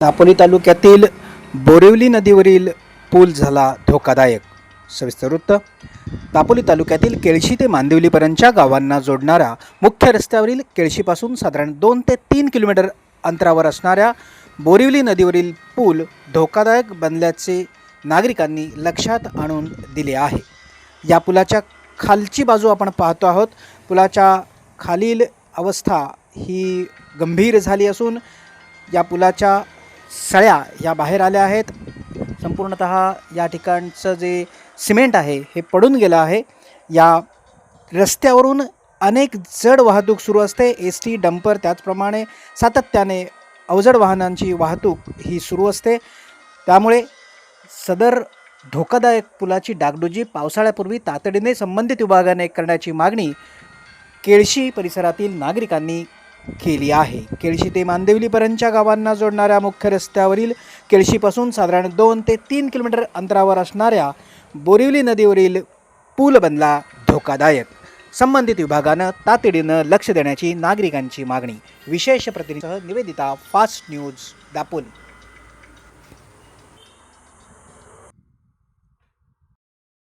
दापोली तालुक्यातील बोरिवली नदीवरील पूल झाला धोकादायक. सविस्तर वृत्त दापोली तालुक्यातील केळशी ते मांदिवलीपर्यंतच्या गावांना जोडणाऱ्या मुख्य रस्त्यावरील केळशीपासून साधारण दोन ते तीन किलोमीटर अंतरावर असणाऱ्या बोरिवली नदीवरील पूल धोकादायक बनल्याचे नागरिकांनी लक्षात आणून दिले आहे. या पुलाच्या खालची बाजू आपण पाहतो आहोत. पुलाच्या खालील अवस्था ही गंभीर झाली असून या पुलाच्या सळ्या या बाहेर आल्या आहेत. संपूर्णत या ठिकाणचं जे सिमेंट आहे हे पडून गेलं आहे. या रस्त्यावरून अनेक जड वाहतूक सुरू असते. एस टी डंपर त्याचप्रमाणे सातत्याने अवजड वाहनांची वाहतूक ही सुरू असते. त्यामुळे सदर धोकादायक पुलाची डागडुजी पावसाळ्यापूर्वी तातडीने संबंधित विभागाने करण्याची मागणी केळशी परिसरातील नागरिकांनी केली आहे. केळशी ते मांदेवलीपर्यंतच्या गावांना जोडणाऱ्या मुख्य रस्त्यावरील केळशीपासून साधारण दोन ते तीन किलोमीटर अंतरावर असणाऱ्या बोरिवली नदीवरील पूल बनला धोकादायक. संबंधित विभागानं तातडीनं लक्ष देण्याची नागरिकांची मागणी. विशेष प्रतिनिधीसह निवेदिता फास्ट न्यूज दापोली.